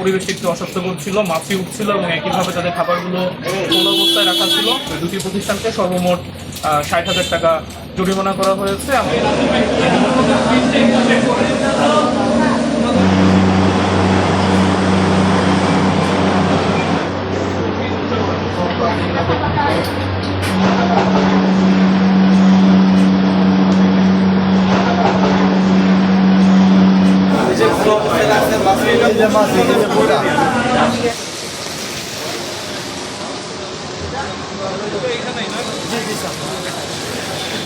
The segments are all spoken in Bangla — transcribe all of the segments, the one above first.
পরিবেশটি একটু অস্বাস্থ্যকর ছিল মাছি উঠছিল এবং একইভাবে তাদের খাবারগুলো কোন অবস্থায় রাখা ছিল। দুটি প্রতিষ্ঠানকে সর্বমোট ষাট হাজার টাকা জরিমানা করা হয়েছে। আমি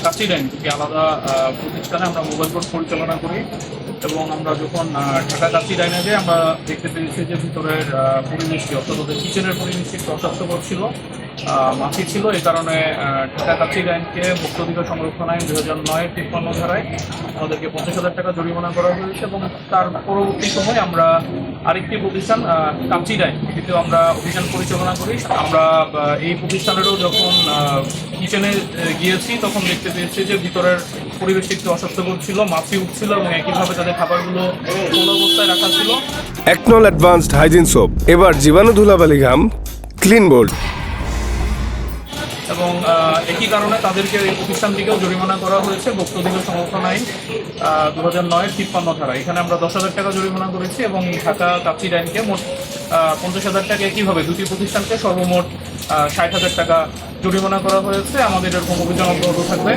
কাছি ডাইন থেকে আলাদা প্রতিষ্ঠানে আমরা মোবাইল ফোন পরিচালনা করি এবং আমরা যখন ঢাকা কাছি ডাইনে যাই আমরা দেখতে পেয়েছি যে ভিতরের পরিবেশটি, অর্থাৎ কিচেনের পরিবেশটি অস্বাস্থ্যকর ছিল। মাছি ছিল এই কারণে ঢাকা কাছি ডাইনকে মুক্ত অধিকার সংরক্ষণ আইন দুই হাজার নয় তিপ্পান্ন ধারায় আমাদেরকে পঞ্চাশ হাজার টাকা জরিমানা করা হয়েছে এবং তার পরবর্তী সময় আমরা আরেকটি প্রতিষ্ঠান কাঞ্চি ডাইন এটিতেও আমরা অভিযান পরিচালনা করি। আমরা এই প্রতিষ্ঠানেরও যখন কিচেনে গিয়েছি, তখন দেখতে পেয়েছি যে ভিতরের পরিবেশটি একটু অস্বাস্থ্যকর ছিল, মাছি উঠছিল এবং একইভাবে তাদের খাবারগুলো কোন অবস্থায় রাখা ছিল। একনল অ্যাডভান্সড হাইজিন সোপ। এবার জীবাণু ধুলাবালি ঘাম, ক্লিন বোল্ড এবং একই কারণে তাদেরকে এই প্রতিষ্ঠানটিকেও জরিমানা করা হয়েছে বক্তব্য সংরক্ষণ আইন দু হাজার নয়ের তিপ্পান্ন ধারা। এখানে আমরা দশ হাজার টাকা জরিমানা করেছি এবং ঢাকা কাপসি ডাইনকে মোট পঞ্চাশ হাজার টাকা একইভাবে দুটি প্রতিষ্ঠানকে সর্বমোট ষাট হাজার টাকা জরিমানা করা হয়েছে। আমাদের এরকম অভিযান অব্যাহত থাকবে।